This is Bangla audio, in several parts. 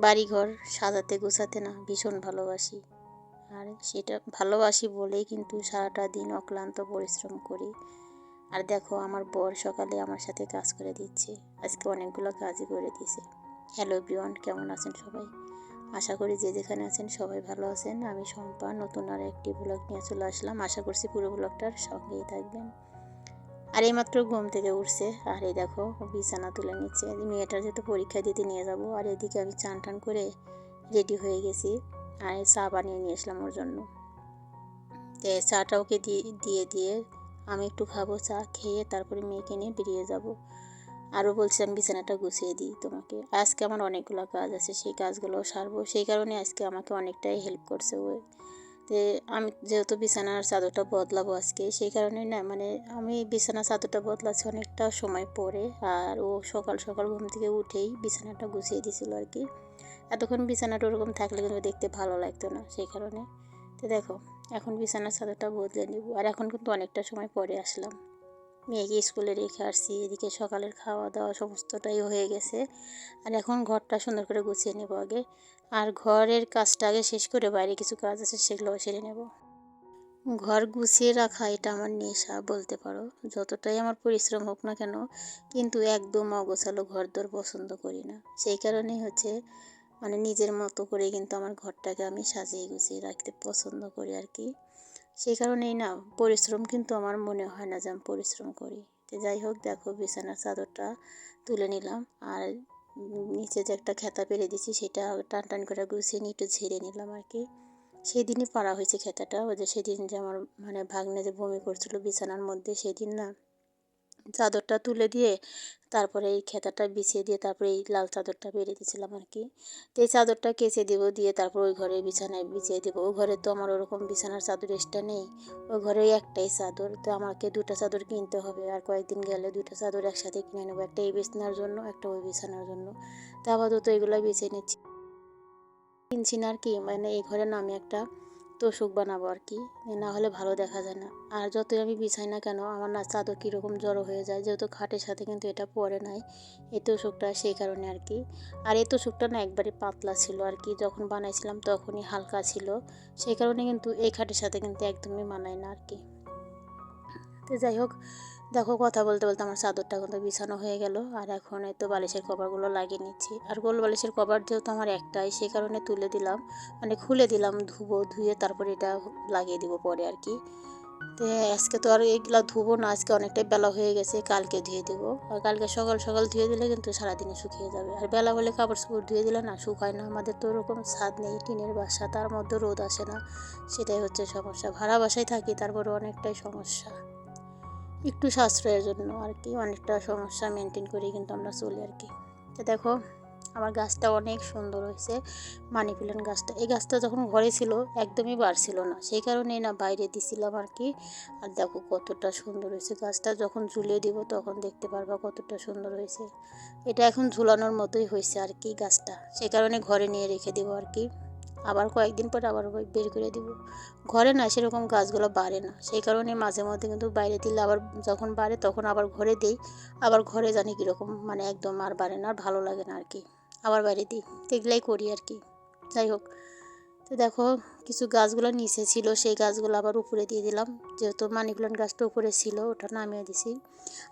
বাড়িঘর সাজাতে গোছাতে না, ভীষণ ভালোবাসি। আর সেটা ভালোবাসি বলেই কিন্তু সারাটা দিন অক্লান্ত পরিশ্রম করি। আর দেখো, আমার বর সকালে আমার সাথে কাজ করে দিচ্ছে। আজকে অনেকগুলো কাজই করে দিয়েছে। হ্যালো ব্রিওয়ান কেমন আছেন সবাই? আশা করি যে যেখানে আছেন সবাই ভালো আছেন। আমি সম্পা নতুন আর একটি ব্লগ নিয়ে চলে আসলাম। আশা করছি পুরো ব্লগটার সঙ্গেই থাকবেন। আর এইমাত্র ঘুম থেকে উঠছে। আর এই দেখো, বিছানা তুলে নিচ্ছে। মেয়েটার যেহেতু পরীক্ষা দিতে নিয়ে যাব, আর এদিকে আমি চান টান করে রেডি হয়ে গেছি। আর চা বানিয়ে নিয়ে আসলাম ওর জন্য। তো চাটা ওকে দিয়ে দিয়ে আমি একটু খাব, চা খেয়ে তারপরে মেয়েকে নিয়ে বেরিয়ে যাব। আরও আমি বিছানাটা গুছিয়ে দিই তোমাকে। আজকে আমার অনেকগুলো কাজ আছে, সেই কাজগুলো সারবো। সেই কারণে আজকে আমাকে অনেকটাই হেল্প করছে ও। তে আমি যেহেতু বিছানার চাদরটা বদলাবো আজকে, সেই কারণে না মানে আমি বিছানার চাদরটা বদলাচ্ছি অনেকটা সময় পরে। আর ও সকাল সকাল ঘুম থেকে উঠেই বিছানাটা গুছিয়ে দিয়েছিল আর কি। এতক্ষণ বিছানাটা ওরকম থাকলে কিন্তু দেখতে ভালো লাগতো না, সেই কারণে। তো দেখো, এখন বিছানার চাদরটা বদলে নিব। আর এখন কিন্তু অনেকটা সময় পরে আসলাম। মেয়েকে স্কুলে রেখে আসছি, এদিকে সকালের খাওয়া দাওয়া সমস্তটাই হয়ে গেছে। আর এখন ঘরটা সুন্দর করে গুছিয়ে নেব আগে। আর ঘরের কাজটা আগে শেষ করে বাইরে কিছু কাজ আছে সেগুলো সেরে নেব। ঘর গুছিয়ে রাখা এটা আমার নেশা বলতে পারো। যতটাই আমার পরিশ্রম হোক না কেন, কিন্তু একদম অগোছালো ঘর দর পছন্দ করি না। সেই কারণেই হচ্ছে মানে নিজের মতো করে কিন্তু আমার ঘরটাকে আমি সাজিয়ে গুছিয়ে রাখতে পছন্দ করি আর কি। সেই কারণেই না পরিশ্রম কিন্তু আমার মনে হয় না যে আমি পরিশ্রম করি। তো যাই হোক, দেখো বিছানার চাদরটা তুলে নিলাম আর নিচে যে একটা খেতা পেরে দিছি সেটা টান টান করে গুছিয়ে নিয়ে একটু ঝেড়ে নিলাম আর কি। সেদিনই পারা হয়েছে খেতাটা। ওই যে সেদিন যে আমার মানে ভাগ্নে যে বমি করছিল বিছানার মধ্যে, সেদিন না চাদরটা তুলে দিয়ে তারপরে এই খেতাটা বিছিয়ে দিয়ে তারপরে এই লাল চাদরটা বেড়ে দিয়েছিলাম আর কি। তো এই চাদরটা কেচে দেবো, দিয়ে তারপর ওই ঘরে বিছানায় বিছিয়ে দেবো। ওই ঘরে তো আমার ওরকম বিছানার চাদর এক্সট্রা নেই। ওই ঘরে একটাই চাদর। তো আমাকে দুটো চাদর কিনতে হবে। আর কয়েকদিন গেলে দুটো চাদর একসাথে কিনে নেব। একটা এই বিছানার জন্য, একটা ওই বিছানার জন্য। তা আপাতত এগুলো বেছে নিচ্ছি। কিনছি না আর কি। মানে এই ঘরে নামে একটা তোষক বানাবো আর কি? না হলে ভালো দেখা যায় না। আর যতই আমি বিছাই না কেন, আমার না চাদর কীরকম জড়ো হয়ে যায়, যেহেতু খাটের সাথে কিন্তু এটা পরে নাই এই তোষকটা সেই কারণে আর কি। আর এই তোষকটা না একবারে পাতলা ছিল আর কি, যখন বানাইছিলাম তখনই হালকা ছিল, সেই কারণে কিন্তু এই খাটের সাথে কিন্তু একদমই মানায় না আর কি। তো যাই হোক দেখো, কথা বলতে বলতে আমার চাদরটা কিন্তু বিছানো হয়ে গেল। আর এখন তো বালিশের কভারগুলো লাগিয়ে নিচ্ছি। আর গোল বালিশের কভার যেহেতু আমার একটাই সেই কারণে তুলে দিলাম। মানে খুলে দিলাম, ধুবো, ধুয়ে তারপরে এটা লাগিয়ে দিব পরে আর কি। তো আজকে তো আর এইগুলো ধুবো না, আজকে অনেকটাই বেলা হয়ে গেছে, কালকে ধুয়ে দেবো। আর কালকে সকাল সকাল ধুয়ে দিলে কিন্তু সারাদিনে শুকিয়ে যাবে। আর বেলা হলে কাপড় চোপড় ধুয়ে দিলে না শুকায় না। আমাদের তো ওরকম স্বাদ নেই, টিনের বাসা, তার মধ্যে রোদ আসে না। সেটাই হচ্ছে সমস্যা। ভাড়া বাসায় থাকি তারপরে অনেকটাই সমস্যা। একটু সাশ্রয়ের জন্য আর কি, অনেকটা সমস্যা মেনটেন করি কিন্তু আমরা চলি আর কি। তো দেখো, আমার গাছটা অনেক সুন্দর হয়েছে, মানি প্ল্যান্ট গাছটা। এই গাছটা যখন ঘরে ছিল, একদমই বাড়ছিল না। সেই কারণেই না বাইরে দিছিলাম আর কি। আর দেখো কতটা সুন্দর হয়েছে গাছটা। যখন ঝুলিয়ে দিব তখন দেখতে পারবা কতটা সুন্দর হয়েছে। এটা এখন ঝুলানোর মতোই হয়েছে আর কি গাছটা। সেই কারণে ঘরে নিয়ে রেখে দেবো আর কি। আবার কয়েকদিন পর আবার বের করে দিব। ঘরে না সেরকম গাছগুলো বাড়ে না। সেই কারণে মাঝে মধ্যে কিন্তু বাইরে দিলে আবার যখন বাড়ে তখন আবার ঘরে দিই। আবার ঘরে জানি কীরকম মানে একদম আর বাড়ে না, আর ভালো লাগে না আর কি আবার বাইরে দিই, এগুলাই করি আর কি যাই হোক, তো দেখো কিছু গাছগুলো নিচে ছিল, সেই গাছগুলো আবার উপরে দিয়ে দিলাম। যেহেতু মানি প্লান্ট গাছটা উপরে ছিল, ওটা নামিয়ে দিছি।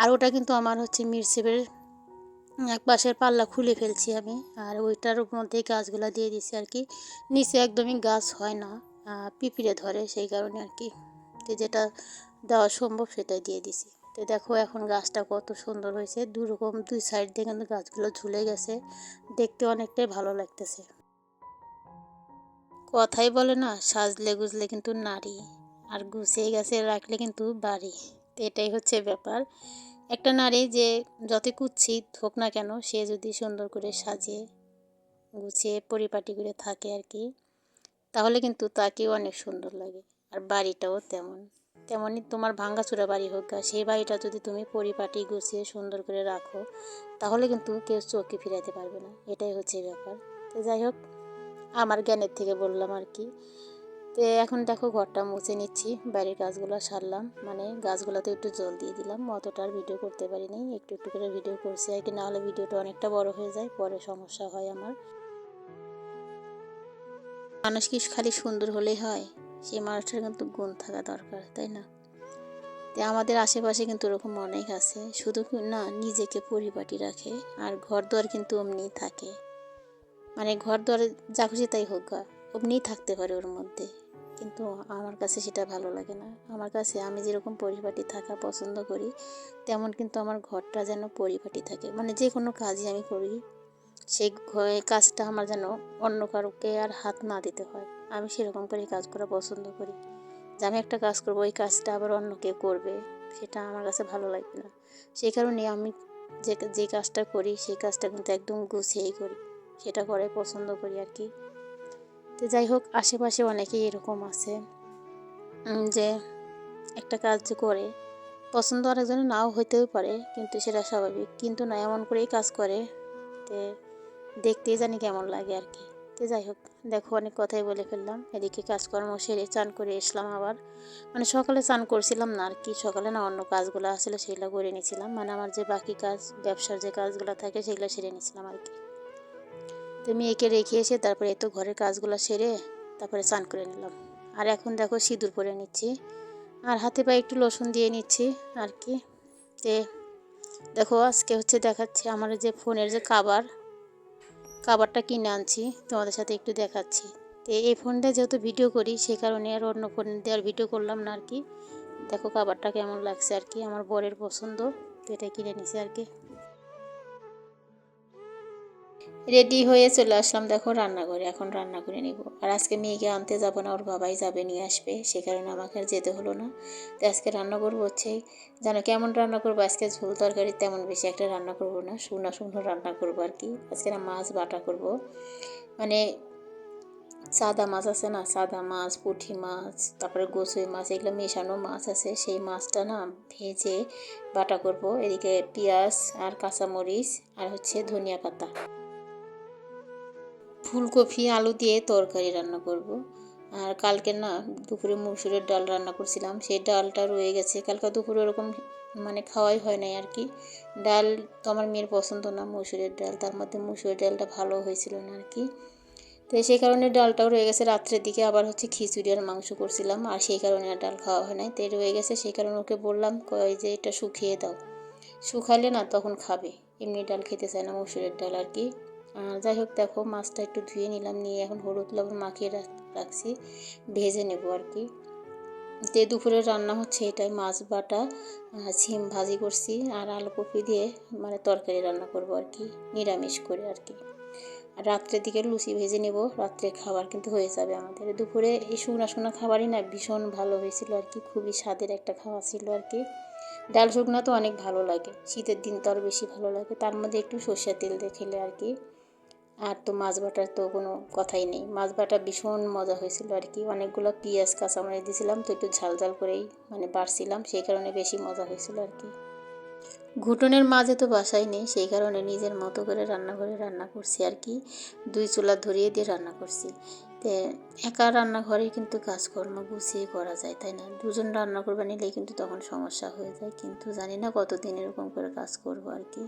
আর ওটা কিন্তু আমার হচ্ছে মিরসেবের এক পাশের পাল্লা খুলে ফেলছি আমি, আর ওইটার মধ্যে গাছগুলো দিয়ে দিছি আর কি। নিচে একদমই গাছ হয় না পিঁপড়ে ধরে সেই কারণে আর কি। তো যেটা দেওয়া সম্ভব সেটাই দিয়ে দিছি। তো দেখো এখন গাছটা কত সুন্দর হয়েছে, দুরকম দুই সাইড দিয়ে কিন্তু গাছগুলো ঝুলে গেছে, দেখতে অনেকটাই ভালো লাগতেছে। কথাই বলে না, সাজলে গুজলে কিন্তু নারী, আর গুছিয়ে গেছে রাখলে কিন্তু বাড়ি। তো এটাই হচ্ছে ব্যাপার। একটা নারী যে যত কুচ্ছিত হোক না কেন, সে যদি সুন্দর করে সাজিয়ে গুছিয়ে, পরিপাটি করে থাকে আর কি, তাহলে কিন্তু তাকেও অনেক সুন্দর লাগে। আর বাড়িটাও তেমন। তেমনই তোমার ভাঙ্গাচুরা বাড়ি হোক গা সেই বাড়িটা যদি তুমি পরিপাটি, গুছিয়ে, সুন্দর করে রাখো, তাহলে কিন্তু কেউ চোখে ফিরাতে পারবে না। এটাই হচ্ছে ব্যাপার। তো যাই হোক, আমার জ্ঞানের থেকে বললাম আর কি তো এখন দেখো ঘরটা মুছে নিচ্ছি বাইরের গাছগুলো সারলাম। মানে গাছগুলোতে একটু জল দিয়ে দিলাম, অতটা আর ভিডিও করতে পারিনি। একটু একটু করে ভিডিও করছি আর কি, নাহলে ভিডিওটা অনেকটা বড় হয়ে যায়, পরে সমস্যা হয় আমার। মানুষ কি খালি সুন্দর হলেই হয়? সেই মানুষটার কিন্তু গুণ থাকা দরকার, তাই না? তো আমাদের আশেপাশে কিন্তু ওরকম অনেক আছে, শুধু না নিজেকে পরিপাটি রাখে, আর ঘর দুয়ার কিন্তু অমনিই থাকে। মানে ঘর দুয়ারে যা খুশি তাই হোক গা, অমনিই থাকতে পারে ওর মধ্যে। কিন্তু আমার কাছে সেটা ভালো লাগে না। আমার কাছে আমি যেরকম পরিপাটি থাকা পছন্দ করি, তেমন কিন্তু আমার ঘরটা যেন পরিপাটি থাকে। মানে যে কোনো কাজই আমি করি সেই কাজটা আমার যেন অন্য কারোকে আর হাত না দিতে হয়। আমি সেরকম করে কাজ করা পছন্দ করি। যে আমি একটা কাজ করব, ওই কাজটা আবার অন্য কেউ করবে, সেটা আমার কাছে ভালো লাগবে না। সেই কারণে আমি যে যে কাজটা করি সেই কাজটা কিন্তু একদম গুছিয়েই করি। সেটা করে পছন্দ করি আর কি। তো যাই হোক, আশেপাশে অনেকেই এরকম আছে যে একটা কাজ করে, পছন্দ আরেকজনের নাও হইতেও পারে, কিন্তু সেটা স্বাভাবিক। কিন্তু না, এমন করেই কাজ করে, তে দেখতেই জানি কেমন লাগে আর কি। তো যাই হোক, দেখো অনেক কথাই বলে ফেললাম, এদিকে কাজকর্ম সেরে চান করে এসলাম আবার। মানে সকালে চান করছিলাম না আর কি, সকালে না অন্য কাজগুলো আসলে সেগুলো করে নিয়েছিলাম মানে আমার যে বাকি কাজ, ব্যবসার যে কাজগুলো থাকে, সেগুলো সেরে নিয়েছিলাম আর কি। তো মেয়েকে রেখে এসে তারপরে এত ঘরের কাজগুলো সেরে তারপরে চান করে নিলাম। আর এখন দেখো সিঁদুর পরে নিচ্ছি। আর হাতে পায়ে একটু লোশন দিয়ে নিচ্ছি আর কি। তে দেখো আজকে হচ্ছে দেখাচ্ছি আমার যে ফোনের যে কাবার, কাবারটা কিনে আনছি, তোমাদের সাথে একটু দেখাচ্ছি। তো এই ফোনটা যেহেতু ভিডিও করি সেই কারণে আর অন্য ফোন দিয়ে আর ভিডিও করলাম না আর কি। দেখো কাবারটা কেমন লাগছে আর কি, আমার বরের পছন্দ, তো এটা কিনে নিছি আর কি। রেডি হয়ে চলে আসলাম, দেখো রান্নাঘরে, এখন রান্না করে নিব। আর আজকে মেয়েকে আনতে যাব না, ওর বাবাই যাবে, নিয়ে আসবে, সে কারণে আমাকে আর যেতে হলো না। তো আজকে রান্না করব হচ্ছে জানো কেমন রান্না করব, আজকে ঝোল তরকারি তেমন বেশি একটা রান্না করব না, শুকনো শুকনো রান্না করব আর কি। আজকে না মাছ বাটা করব। মানে সাদা মাছ আছে না, সাদা মাছ, পুঁটি মাছ, তারপরে গোসই মাছ, এগুলো মেশানো মাছ আছে, সেই মাছটা না ভেজে বাটা করব। এদিকে পেঁয়াজ আর কাঁচামরিচ আর হচ্ছে ধনিয়া পাতা। ফুলকপি, আলু দিয়ে তরকারি রান্না করব। আর কালকে না দুপুরে মুসুরের ডাল রান্না করছিলাম। সেই ডালটা রয়ে গেছে। কালকে দুপুরে ওরকম মানে খাওয়াই হয় নাই আর কি। ডাল তো আমার মেয়ের পছন্দ না, মুসুরের ডাল। তার মধ্যে মুসুরের ডালটা ভালো হয়েছিল না আর কি। তো সেই কারণে ডালটাও রয়ে গেছে। রাত্রের দিকে আবার হচ্ছে খিচুড়ি আর মাংস করছিলাম। আর সেই কারণে আর ডাল খাওয়া হয় নাই। তো রয়ে গেছে। সেই কারণে ওকে বললাম, কয় যে এটা শুকিয়ে দাও। শুকালে না তখন খাবে। এমনি ডাল খেতে চায় না মুসুরের ডাল আর কি। আর যাই হোক, দেখো, মাছটা একটু ধুয়ে নিলাম, নিয়ে এখন হলুদ লবণ মাখিয়ে রাখছি, ভেজে নেব আর কি। তে দুপুরের রান্না হচ্ছে এটাই, মাছ বাটা সিম ভাজি করছি, আর আলু কপি দিয়ে মানে তরকারি রান্না করব আর কি, নিরামিষ করে আর কি। আর রাত্রের দিকে লুচি ভেজে নেব রাত্রে খাবার কিন্তু হয়ে যাবে আমাদের। দুপুরে এই শুকনো শুকনো খাবারই না, ভীষণ ভালো হয়েছিল আর কি, খুবই স্বাদের একটা খাওয়া ছিল আর কি। ডাল শুকনো তো অনেক ভালো লাগে, শীতের দিন তো আরও বেশি ভালো লাগে, তার মধ্যে একটু সর্ষের তেল দিয়ে খেলে আর কি। আর তো মাছ বাটার তো কোনো কথাই নেই। মাছ বাটা ভীষণ মজা হয়েছিল আর কি। অনেকগুলো পিঁয়াজ পেঁয়াজ কাঁচামরিচ দিয়েছিলাম, তো একটু ঝাল ঝাল করেই মানে বাড়ছিলাম, সেই কারণে বেশি মজা হয়েছিল আর কি। ঘুটনের মাঝে তো বাসাই নেই, সেই কারণে নিজের মতো করে রান্না করে রান্না করছি আর কি। দুই চুলা ধরিয়ে দিয়ে রান্না করছি। তে একা রান্নাঘরে কিন্তু কাজকর্ম গুছিয়ে করা যায়, তাই না? দুজন রান্না করবে নিলে কিন্তু তখন সমস্যা হয়ে যায়, কিন্তু জানি না কতদিন এরকম করে কাজ করব আর কি।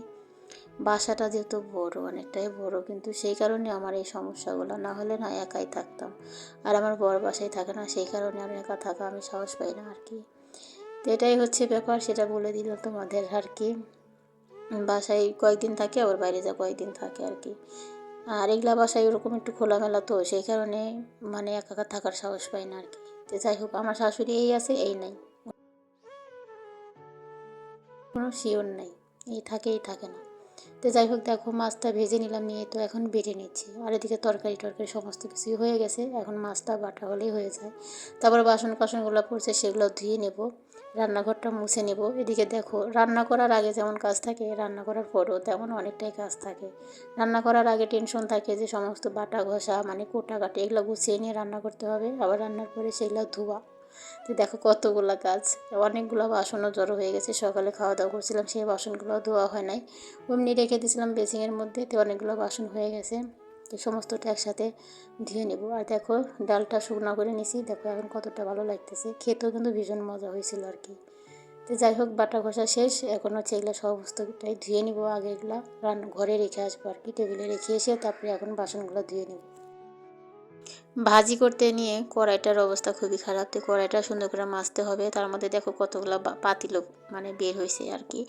বাসাটা যেহেতু বড়, অনেকটাই বড়, কিন্তু সেই কারণে আমার এই সমস্যাগুলো। না হলে না একাই থাকতাম। আর আমার বড় বাসায় থাকে না, সেই কারণে আমি একা থাকা আমি সাহস পাই না আর কি। তো এটাই হচ্ছে ব্যাপার, সেটা বলে দিলাম তোমাদের আর কি। বাসায় কয়েকদিন থাকে, আবার বাইরে যা কয়েকদিন থাকে আর কি। আর এগুলা বাসায় ওরকম একটু খোলামেলা তো, সেই কারণে মানে একা একা থাকার সাহস পাই না আর কি। তো যাই হোক, আমার শাশুড়ি এই আছে, এই নাই। কোনো শিওর নাই। এই থাকে এই থাকে না। তো যাই হোক, দেখো মাছটা ভেজে নিলাম নিয়ে, তো এখন বেটে নিচ্ছি। আর এদিকে তরকারি টরকারি সমস্ত কিছুই হয়ে গেছে। এখন মাছটা বাটা হলেই হয়ে যায়। তারপর বাসন কাসনগুলো পড়ছে, সেগুলো ধুয়ে নেব। রান্নাঘরটা মুছে নেব। এদিকে দেখো, রান্না করার আগে যেমন কাজ থাকে, রান্না করার পরও তেমন অনেকটাই কাজ থাকে। রান্না করার আগে টেনশন থাকে যে সমস্ত বাটা ঘষা মানে কোটা কাটি এগুলো গুছিয়ে নিয়ে রান্না করতে হবে। আবার রান্নার পরে সেগুলো ধোয়া। তো দেখো কতগুলো গাছ, অনেকগুলো বাসনও জড়ো হয়ে গেছে, সকালে খাওয়া দাওয়া করছিলাম, সেই বাসনগুলো ধোয়া হয় নাই। অমনি রেখে দিয়েছিলাম বেসিংয়ের মধ্যে, তো অনেকগুলো বাসন হয়ে গেছে, তো সমস্তটা একসাথে ধুয়ে নেব। আর দেখো ডালটা শুকনো করে নিছি দেখো এখন কতটা ভালো লাগতেছে, খেতেও কিন্তু ভীষণ মজা হয়েছিল আর কি। তো যাই হোক, বাটা ঘষা শেষ, এখন হচ্ছে এগুলো সমস্তটাই ধুয়ে নিব, আগে এগুলো রান্না ঘরে রেখে আসব আর কি, টেবিলে রেখে এসে তারপরে এখন বাসনগুলো ধুয়ে নেব। ভাজি করতে নিয়ে কড়াইটার অবস্থা খুবই খারাপ। তো কড়াইটা সুন্দর করে মাজতে হবে। তার মধ্যে দেখো কতগুলো পাতিলও মানে বের হয়েছে আর কি।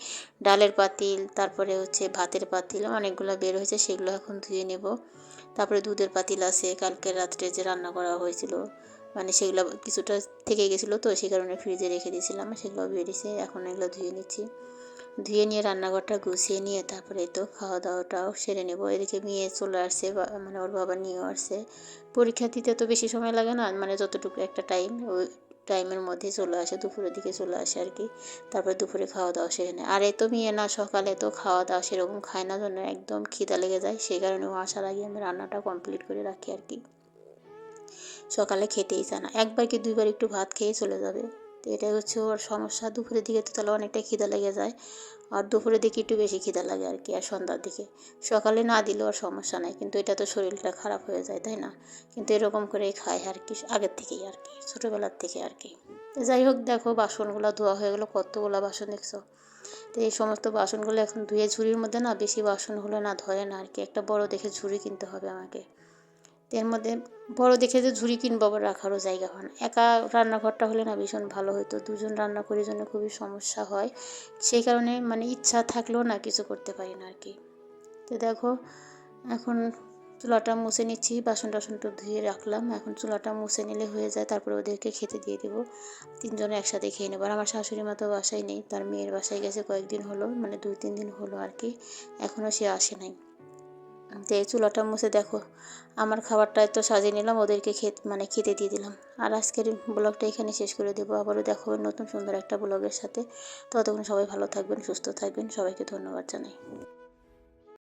ডালের পাতিল, তারপরে হচ্ছে ভাতের পাতিল, অনেকগুলো বের হয়েছে, সেগুলো এখন ধুয়ে নেব। তারপরে দুধের পাতিল আছে, কালকে রাত্রে যে রান্না করা হয়েছিল। মানে সেগুলো কিছুটা থেকে গেছিল, তো সেই কারণে ফ্রিজে রেখে দিয়েছিলাম, সেগুলো বেরিয়েছে এখন এগুলো ধুয়ে নিচ্ছি। ধুয়ে নিয়ে রান্নাঘরটা গুছিয়ে নিয়ে তারপরে তো খাওয়া দাওয়াটাও সেরে নেব। এদিকে মেয়ে চলে আসছে মানে ওর বাবা নিয়েও আসছে। পরীক্ষা দিতে তো বেশি সময় লাগে না মানে যতটুকু একটা টাইম, ওই টাইমের মধ্যে চলে আসে, দুপুরের দিকে চলে আসে আর কি। তারপরে দুপুরে খাওয়া দাওয়া সেরে নেয়। আর এ তো মেয়ে না, সকালে তো খাওয়া দাওয়া সেরকম খায় না জন্য একদম খিদা লেগে যায়। সেই কারণে ও আসার আগে আমি রান্নাটা কমপ্লিট করে রাখি আর কি। সকালে খেতেই চায় না। একবার কি দুইবার একটু ভাত খেয়ে চলে যাবে। তো এটাই হচ্ছে ওর সমস্যা। দুপুরের দিকে তো তাহলে অনেকটা খিদা লেগে যায়। আর দুপুরের দিকে একটু বেশি খিদা লাগে আর কি, আর সন্ধ্যার দিকে। সকালে না দিলেও আর সমস্যা নাই, কিন্তু এটা তো শরীরটা খারাপ হয়ে যায়, তাই না? কিন্তু এরকম করেই খায় আর কি, আগের থেকেই আর কি, ছোটোবেলার থেকে আর কি। যাই হোক, দেখো বাসনগুলো ধোয়া হয়ে গেলো, কতগুলো বাসন দেখছ? তো এই সমস্ত বাসনগুলো এখন ধুয়ে ঝুড়ির মধ্যে না বেশি বাসন হলে না ধরে না আর কি, একটা বড় দেখে ঝুড়ি কিনতে হবে আমাকে। এর মধ্যে বড় দেখে যে ঝুড়ি কিনবো আবার রাখারও জায়গা হয় না। একা রান্নাঘরটা হলে না ভীষণ ভালো হতো দুজন রান্না করার জন্য খুবই সমস্যা হয়। সেই কারণে মানে ইচ্ছা থাকলেও না কিছু করতে পারি না আর কি তো দেখো, এখন চুলাটা মুছে নিচ্ছি বাসন টাসন তো ধুয়ে রাখলাম। এখন চুলাটা মুছে নিলে হয়ে যায়, তারপরে ওদেরকে খেতে দিয়ে দেবো। তিনজনে একসাথে খেয়ে নেব। আর আমার শাশুড়ি মা তো বাসায় নেই, তার মেয়ের বাসায় গেছে কয়েকদিন হলো মানে দুই তিন দিন হলো আর কি এখনও সে আসে নাই। এই চুলাটা মুছে দেখো, আমার খাবারটা তো সাজিয়ে নিলাম, ওদেরকে খেত মানে খেতে দিয়ে দিলাম। আর আজকের ব্লগটা এখানে শেষ করে দেবো। আবারও দেখো নতুন সুন্দর একটা ব্লগের সাথে। ততক্ষণ সবাই ভালো থাকবেন, সুস্থ থাকবেন। সবাইকে ধন্যবাদ জানাই।